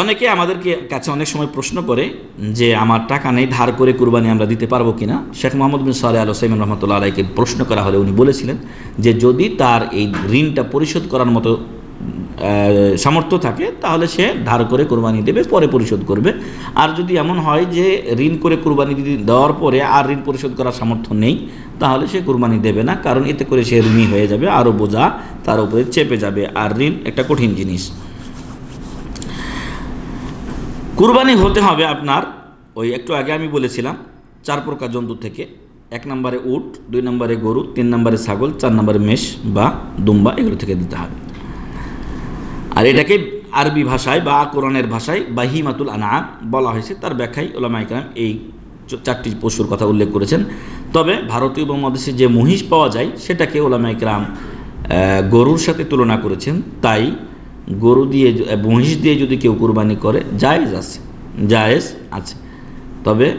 অনেকে আমাদেরকে কাছে অনেক সময় প্রশ্ন করে যে আমার টাকা নেই, ধার করে কুরবানি আমরা দিতে পারব কিনা? শেখ মোহাম্মদ বিন সালে আল হোসেন রহমতুল্লাহ আলাইকে প্রশ্ন করা হলে উনি বলেছিলেন যে যদি তার এই ঋণটা পরিশোধ করার মতো সামর্থ্য থাকে, তাহলে সে ধার করে কোরবানি দেবে, পরে পরিশোধ করবে। আর যদি এমন হয় যে ঋণ করে কোরবানি দেওয়ার পরে আর ঋণ পরিশোধ করার সামর্থ্য নেই, তাহলে সে কোরবানি দেবে না, কারণ এতে করে সে ঋণী হয়ে যাবে, আরও বোঝা তার উপরে চেপে যাবে। আর ঋণ একটা কঠিন জিনিস। কুরবানি হতে হবে আপনার, ওই একটু আগে আমি বলেছিলাম, চার প্রকার জন্তু থেকে। এক নম্বরে উট, দুই নম্বরে গরু, তিন নম্বরে ছাগল, চার নম্বরে মেষ বা দুম্বা, এগুলো থেকে দিতে হবে। আর এটাকে আরবি ভাষায় বা কোরআনের ভাষায় বাহিমাতুল আনাম বলা হয়েছে। তার ব্যাখ্যায় ওলামা ইকরাম এই চারটি পশুর কথা উল্লেখ করেছেন। তবে ভারতীয় উপমহাদেশে যে মহিষ পাওয়া যায়, সেটাকে ওলামা ইকরাম গরুর সাথে তুলনা করেছেন। তাই গরু দিয়ে মহিষ দিয়ে যদি কেউ কুরবানি করে, জায়েজ আছে জায়েজ আছে। তবে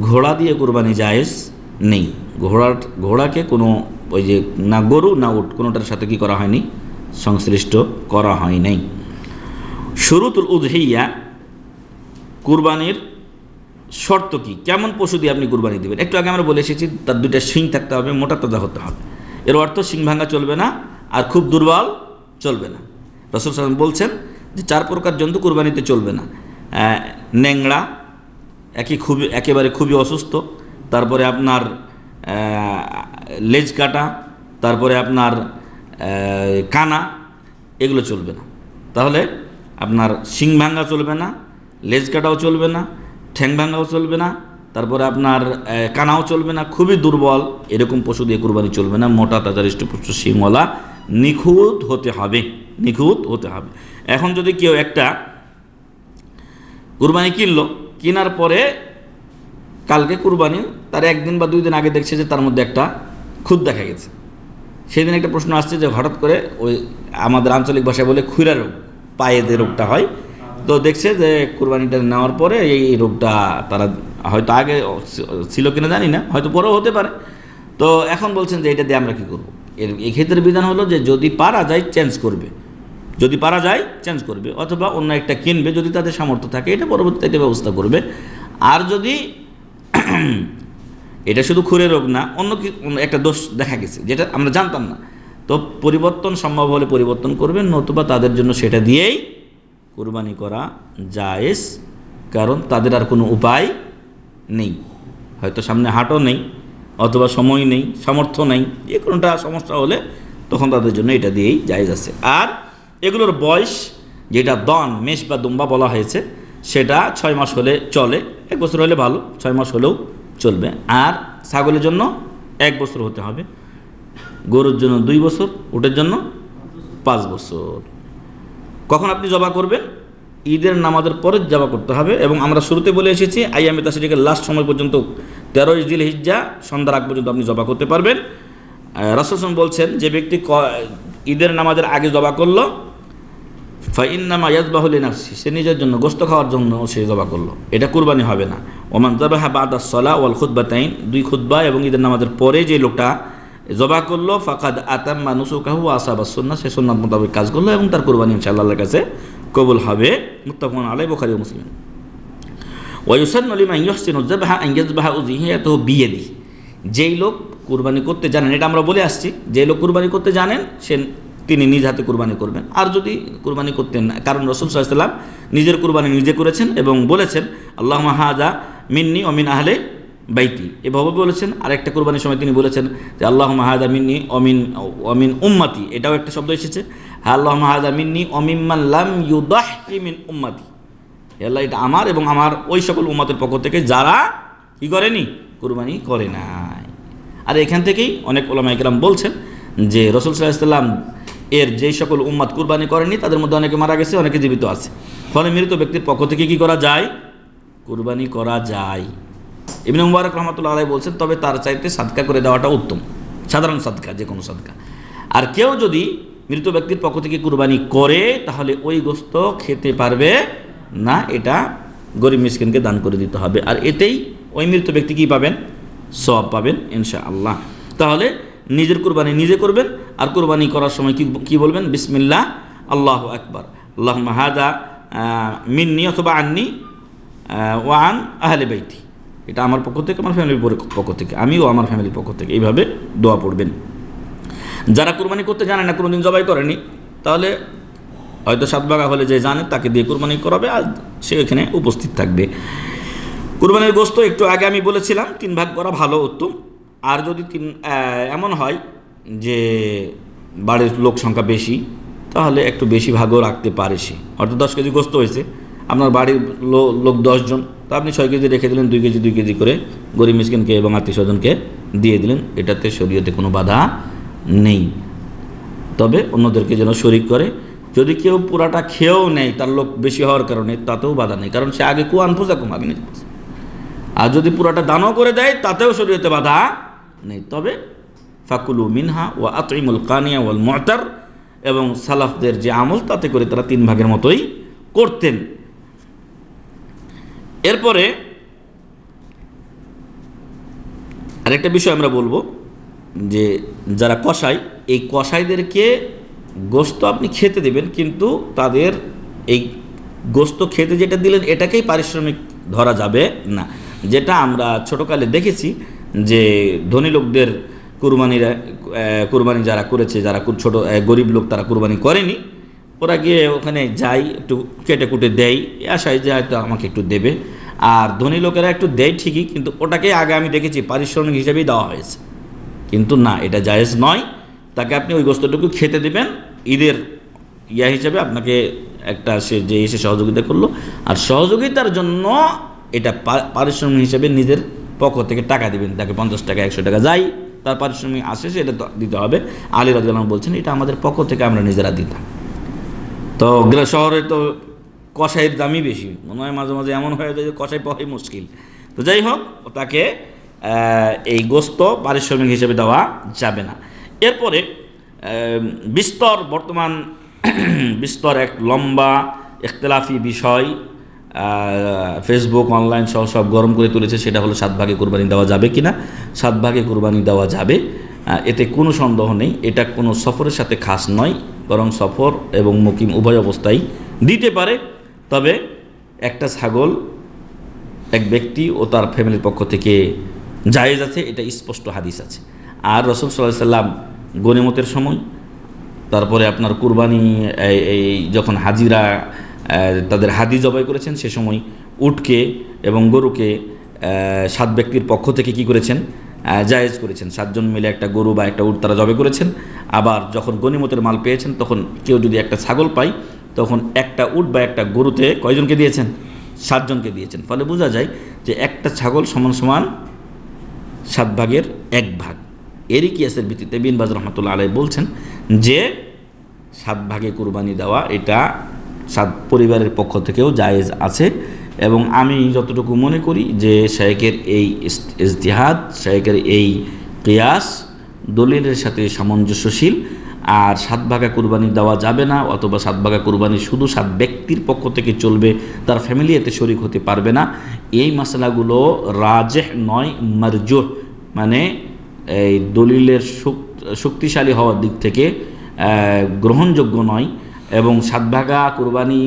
ঘোড়া দিয়ে কুরবানি জায়েজ নেই। ঘোড়ার, ঘোড়াকে কোনো ওই যে, না গরু, না উট, কোনোটার সাথে কি করা হয়নি? সংশ্লিষ্ট করা হয় নাই। শুরুতুল উদহিয়া, কুরবানির শর্ত কি? কেমন পশু দিয়ে আপনি কুরবানি দেবেন? একটু আগে আমরা বলে এসেছি, তার দুইটা শিং থাকতে হবে, মোটা তাজা হতে হবে। এর অর্থ শিং ভাঙা চলবে না, আর খুব দুর্বল চলবে না। রসুল সালাম বলছেন যে চার প্রকার জন্তু কুরবানিতে চলবে না। ন্যাংড়া একই খুবই, একেবারে খুবই অসুস্থ, তারপরে আপনার লেজ কাটা, তারপরে আপনার কানা, এগুলো চলবে না। তাহলে আপনার শিং ভাঙ্গা চলবে না, লেজ কাটাও চলবে না, ঠ্যাং ভাঙ্গাও চলবে না, তারপরে আপনার কানাও চলবে না, খুবই দুর্বল, এরকম পশু দিয়ে কুরবানি চলবে না, মোটা তাজারিষ্ট পশু শিংওয়ালা নিখুঁত হতে হবে। নিখুঁত হতে হবে। এখন যদি কেউ একটা কুরবানি কিনলো, কেনার পরে কালকে কুরবানি, তার একদিন বা দুই দিন আগে দেখছে যে তার মধ্যে একটা খুদ দেখা গেছে। সেদিন একটা প্রশ্ন আসছে যে হঠাৎ করে ওই আমাদের আঞ্চলিক ভাষায় বলে খুরা রোগ, পায়ে যে রোগটা হয়। তো দেখছে যে কুরবানিটা নেওয়ার পরে এই রোগটা তারা হয়তো আগে ছিল কিনা জানি না, হয়তো পরেও হতে পারে। তো এখন বলছেন যে এটা দিয়ে আমরা কী করব? এর এক্ষেত্রে বিধান হলো যে যদি পারা যায় চেঞ্জ করবে। যদি পারা যায় চেঞ্জ করবে। অথবা অন্য একটা কিনবে, যদি তাদের সামর্থ্য থাকে, এটা পরবর্তীতে একটা ব্যবস্থা করবে। আর যদি এটা শুধু খুরে রোগ না, অন্য কি একটা দোষ দেখা গেছে, যেটা আমরা জানতাম না। তো পরিবর্তন সম্ভব হলে পরিবর্তন করবেন, নতুবা তাদের জন্য সেটা দিয়েই কুরবানি করা জায়েজ, কারণ তাদের আর কোনো উপায় নেই। হয়তো সামনে হাটও নেই, অথবা সময় নেই, সামর্থ্য নেই, যে কোনোটা সমস্যা হলে তখন তাদের জন্য এটা দিয়েই জায়েজ আছে। আর এগুলোর বয়স যেটা দন, মেষ বা দুম্বা বলা হয়েছে, সেটা ছয় মাস হলে চলে, এক বছর হলে ভালো, ছয় মাস হলেও চলবে। আর ছাগলের জন্য এক বছর হতে হবে, গরুর জন্য দুই বছর, উটের জন্য পাঁচ বছর। কখন আপনি জবা করবেন? ঈদের নামাজের পরে জবা করতে হবে, এবং আমরা শুরুতে বলে এসেছি, আইয়ামে তাসিরিকের লাস্ট সময় পর্যন্ত তেরোই দিল হিজ্জা সন্ধ্যার আগ পর্যন্ত আপনি জবা করতে পারবেন। রাসুলসম বলছেন যে ব্যক্তি ঈদের নামাজের আগে জবা করল ফাইন্নামা ইয়াজবাহুল নাফসি সে নিজের জন্য গোস্ত খাওয়ার জন্য সে জবা করল। এটা কুরবানি হবে না। ওমান জবাহা বাদা সলা ওয়াল খুদ্বাতাইন দুই খুদ্া এবং ঈদের নামাজের পরে যে লোকটা জবা করল, ফাকাদ আতাম মানুষুকাহু আসাবা সুন্না সে সুন্নাত মোতাবেক কাজ করল এবং তার কুরবানি ইনশাআল্লাহর কাছে কবুল হবে। মুত্তাফাকুন আলাই বুখারী মুসলিম। ওয়াইসান্ন লিমা ইয়হসিন উজ্জাবাহা আইয়াজবাহা উজিহিয়াতহু বিয়াদি যেই লোক কুরবানি করতে জানেন, এটা আমরা বলে আসছি, যে লোক কুরবানি করতে জানেন, সে তিনি নিজ হাতে কুরবানি করবেন। আর যদি কুরবানি করতেন না কারণ রসুল সাল্লাম নিজের কুরবানি নিজে করেছেন এবং বলেছেন আল্লাহ মাহাজা মিন্নি অমিন আহলে বাইতি। এভাবে বলেছেন। আর একটা কুরবানির সময় তিনি বলেছেন যে আল্লাহ মাহাদা মিন্নি অমিন অমিন উম্মাতি। এটাও একটা শব্দ এসেছে। হ্যাঁ আল্লাহ মাহাদা মিন্নি অমিম্মান লাম ইউদাহ মিন উম্মাতি। আল্লাহ, এটা আমার এবং আমার ওই সকল উম্মাতের পক্ষ থেকে যারা কি করেনি? কুরবানি করে নাই। আর এখান থেকেই অনেক ওলামা একরাম বলছেন যে, রসুল সাল্লাম এর যেই সকল উম্মাদ কুরবানি করেনি, তাদের মধ্যে অনেকে মারা গেছে, অনেকে জীবিত আছে। ফলে মৃত ব্যক্তির পক্ষ থেকে কি করা যায়? কুরবানি করা যায়। ইবনে মুবারক রহমতুল্লাহ আলাই বলছেন, তবে তার চাইতে সাদকা করে দেওয়াটা উত্তম। সাধারণ সাদকা যে কোনো সাদকা। আর কেউ যদি মৃত ব্যক্তির পক্ষ থেকে কুরবানি করে, তাহলে ওই গোস্ত খেতে পারবে না, এটা গরিব মিসকিনকে দান করে দিতে হবে। আর এতেই ওই মৃত ব্যক্তি কী পাবেন? সব পাবেন ইনশা আল্লাহ তাহলে নিজের কুরবানি নিজে করবেন আর কুরবানি করার সময় কি কি বলবেন? বিসমিল্লাহ, আল্লাহ আকবার। আল্লাহ মাহাদা মিন্নি অথবা আন্নি ওয়ান আহলে বাইতি। এটা আমার পক্ষ থেকে, আমার ফ্যামিলির পক্ষ থেকে। আমিও আমার ফ্যামিলির পক্ষ থেকে এইভাবে দোয়া পড়বেন। যারা কুরবানি করতে জানে না, কোনোদিন জবাই করেনি, তাহলে হয়তো সাত ভাগা হলে যে জানে, তাকে দিয়ে কুরবানি করাবে, আর সে এখানে উপস্থিত থাকবে। কুরবানির গোস্ত একটু আগে আমি বলেছিলাম, তিন ভাগ করা ভালো উত্তম। আর যদি তিন এমন হয় যে বাড়ির লোক সংখ্যা বেশি, তাহলে একটু বেশি ভাগও রাখতে পারে সে। অর্থাৎ দশ কেজি গোস্ত হয়েছে, আপনার বাড়ির লোক দশজন, তা আপনি ছয় কেজি রেখে দিলেন, দুই কেজি দুই কেজি করে গরিব মিসকিনকে এবং আত্মীয় স্বজনকে দিয়ে দিলেন, এটাতে শরীয়তে কোনো বাধা নেই। তবে অন্যদেরকে যেন শরিক করে, যদি কেউ পুরাটা খেয়েও নেয়, তার লোক বেশি হওয়ার কারণে তাতেও বাধা নেই, কারণ সে আগে কুয়ান পূজা কম আগে আর যদি পুরাটা দানও করে দেয়, তাতেও শরীয়তে বাধা নেই। তবে ফাকুলু মিনহা ও আতইমুল কানিয়া ওয়াল মতার। এবং সালাফদের যে আমল, তাতে করে তারা তিন ভাগের মতোই করতেন। এরপরে আরেকটা বিষয় আমরা বলব, যে যারা কষাই এই কষাইদেরকে গোস্ত আপনি খেতে দেবেন, কিন্তু তাদের এই গোস্ত খেতে যেটা দিলেন, এটাকেই পারিশ্রমিক ধরা যাবে না। যেটা আমরা ছোটোকালে দেখেছি যে ধনী লোকদের কুরবানিরা কুরবানি যারা করেছে, যারা ছোটো গরিব লোক তারা কুরবানি করেনি, ওরা গিয়ে ওখানে যাই, একটু কেটে কুটে দেয় আশায় যে হয়তো আমাকে একটু দেবে। আর ধনী লোকেরা একটু দেয় ঠিকই, কিন্তু ওটাকে আগে আমি দেখেছি, পারিশ্রমিক হিসেবেই দেওয়া হয়েছে। কিন্তু না, এটা জায়েজ নয়। তাকে আপনি ওই গোস্তটুকু খেতে দেবেন, ঈদের ইয়া হিসেবে আপনাকে একটা সে, যে এসে সহযোগিতা করল। আর সহযোগিতার জন্য এটা পারিশ্রমিক হিসেবে নিজের পক্ষ থেকে টাকা দিবেন। তাকে পঞ্চাশ টাকা, একশো টাকা যাই তার পারিশ্রমিক আসে, সেটা দিতে হবে। আলী রাজু বলছেন, এটা আমাদের পক্ষ থেকে আমরা নিজেরা দিতাম। তো শহরে তো কষাইয়ের দামই বেশি। মনে হয় মাঝে মাঝে এমন হয়ে যায় যে কষাই পাওয়াই মুশকিল। তো যাই হোক, তাকে এই গোস্ত পারিশ্রমিক হিসেবে দেওয়া যাবে না। এরপরে বিস্তর বর্তমান, বিস্তর এক লম্বা, ইখতলাফি বিষয় ফেসবুক অনলাইন সহ সব গরম করে তুলেছে, সেটা হলো সাত ভাগে কোরবানি দেওয়া যাবে কি না সাত ভাগে কোরবানি দেওয়া যাবে। এতে কোনো সন্দেহ নেই, এটা কোনো সফরের সাথে খাস নয়, বরং সফর এবং মুকিম উভয় অবস্থায় দিতে পারে। তবে একটা ছাগল, এক ব্যক্তি ও তার ফ্যামিলির পক্ষ থেকে জায়েজ আছে, এটা স্পষ্ট হাদিস আছে। আর রসুল সাল্লাহ সাল্লাম গনিমতের সময়, তারপরে আপনার কুরবানি এই- যখন হাজিরা তাদের হাদি জবাই করেছেন। সে সময় উটকে এবং গরুকে সাত ব্যক্তির পক্ষ থেকে কি করেছেন? জায়েজ করেছেন। সাতজন মিলে একটা গরু বা একটা উট তারা জবে করেছেন। আবার যখন গনিমতের মাল পেয়েছেন, তখন কেউ যদি একটা ছাগল পায়, তখন একটা উট বা একটা গরুতে কয়জনকে দিয়েছেন? সাতজনকে দিয়েছেন। ফলে বোঝা যায় যে একটা ছাগল সমান সমান সাত ভাগের এক ভাগ। এরই কিয়াসের ভিত্তিতে বিনবাজ রহমতুল্লাহ আলাই বলছেন যে, সাত ভাগে কুরবানি দেওয়া এটা সাত পরিবারের পক্ষ থেকেও জায়েজ আছে এবং আমি যতটুকু মনে করি যে শায়েকের এই ইজতিহাদ শায়েকের এই কিয়াস দলিলের সাথে সামঞ্জস্যশীল। আর সাত ভাগা কুরবানি দেওয়া যাবে না অথবা সাত ভাগা কুরবানি শুধু সাত ব্যক্তির পক্ষ থেকে চলবে, তার ফ্যামিলি এতে শরিক হতে পারবে না। এই মশলাগুলো রাজেহ নয়, মারজুহ। মানে এই দলিলের শক্তিশালী হওয়ার দিক থেকে গ্রহণযোগ্য নয়। এবং সাতভাগা কোরবানি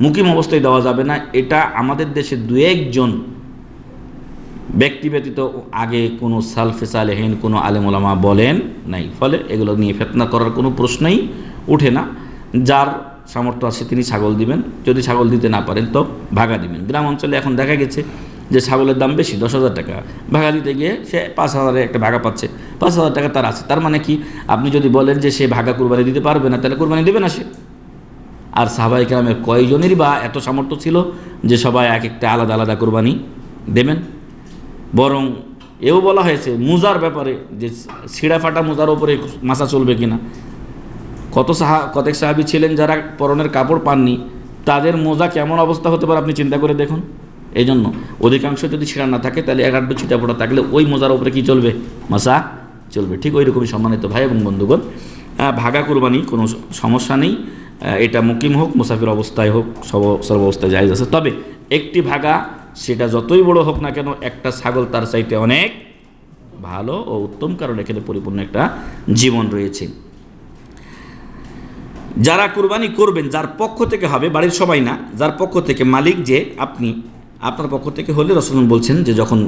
মুকিম অবস্থায় দেওয়া যাবে না। এটা আমাদের দেশে দু একজন ব্যক্তি ব্যতীত আগে কোনো সালফে সালেহীন কোনো আলেমোলামা বলেন নাই। ফলে এগুলো নিয়ে ফেতনা করার কোনো প্রশ্নই ওঠে না। যার সামর্থ্য আছে তিনি ছাগল দিবেন। যদি ছাগল দিতে না পারেন তো ভাগা দিবেন। গ্রাম অঞ্চলে এখন দেখা গেছে যে ছাগলের দাম বেশি, দশ হাজার টাকা। ভাগা দিতে গিয়ে সে পাঁচ হাজারে একটা ভাগা পাচ্ছে। পাঁচ হাজার টাকা তার আছে। তার মানে কি? আপনি যদি বলেন যে সে ভাগা কুরবানি দিতে পারবে না, তাহলে কুরবানি দেবে না সে। আর সাহাবাই গ্রামের কয়জনেরই বা এত সামর্থ্য ছিল যে সবাই এক একটা আলাদা আলাদা কোরবানি দেবেন? বরং এও বলা হয়েছে, মুজার ব্যাপারে যে ছিঁড়া ফাটা মুজার ওপরে মাসা চলবে কিনা। কত সাহা, কতেক সাহাবি ছিলেন যারা পরনের কাপড় পাননি, তাদের মোজা কেমন অবস্থা হতে পারে আপনি চিন্তা করে দেখুন। এই জন্য অধিকাংশ যদি ছিঁড়া না থাকে, তাহলে এক ছিটা ফোটা থাকলে ওই মোজার উপরে কি চলবে? মাসা চলবে। ঠিক ওই রকমই সম্মানিত ভাই এবং বন্ধুগণ ভাগা কুরবানি কোনো সমস্যা নেই এটা মুকিম হোক, মুসাফির অবস্থায় হোক, সব সর্ব অবস্থায় জায়জ আছে। তবে একটি ভাগা, সেটা যতই বড় হোক না কেন, একটা ছাগল তার চাইতে অনেক ভালো ও উত্তম, কারণ এখানে পরিপূর্ণ একটা জীবন রয়েছে। যারা কুরবানি করবেন, যার পক্ষ থেকে হবে, বাড়ির সবাই না, যার পক্ষ থেকে মালিক যে আপনি আপনার পক্ষ থেকে হলে রসুল বলছেন যে যখন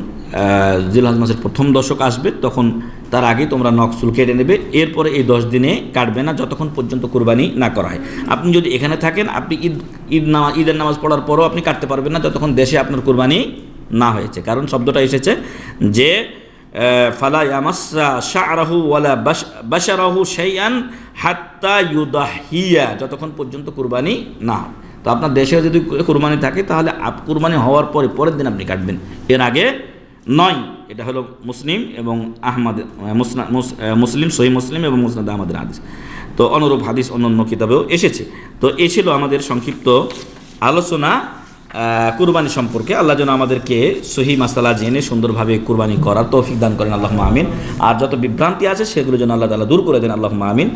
জিলহাজ মাসের প্রথম দশক আসবে, তখন তার আগে তোমরা নকসুল কেটে নেবে, এরপরে এই দশ দিনে কাটবে না, যতক্ষণ পর্যন্ত কোরবানি না করা হয়। আপনি যদি এখানে থাকেন, আপনি ঈদ ঈদ নামাজ ঈদের নামাজ পড়ার পরও আপনি কাটতে পারবেন না, যতক্ষণ দেশে আপনার কুরবানি না হয়েছে। কারণ শব্দটা এসেছে যে ফালা ইয়ামাসা শাহরাহু ওয়ালা বাশারাহু শাইআন হাত্তা ইউদাহিয়া, যতক্ষণ পর্যন্ত কুরবানি না হয়। তো আপনার দেশে যদি কুরবানি থাকে, তাহলে আপ কুরবানি হওয়ার পরে, পরের দিন আপনি কাটবেন। এর আগে নয়, এটা হলো মুসলিম এবং আহমদ মুসনা মুসলিম, সহি মুসলিম এবং মুসনাদ আহমদের হাদিস। তো অনুরূপ হাদিস অন্য অন্য কিতাবেও এসেছে। তো এ ছিল আমাদের সংক্ষিপ্ত আলোচনা কুরবানি সম্পর্কে। আল্লাহ যেন আমাদেরকে সহি মাসালা জেনে সুন্দরভাবে কুরবানি করার তৌফিক দান করেন। আল্লাহ আমিন। আর যত বিভ্রান্তি আছে, সেগুলো যেন আল্লাহ তালা দূর করে দেন। আল্লাহ আমিন।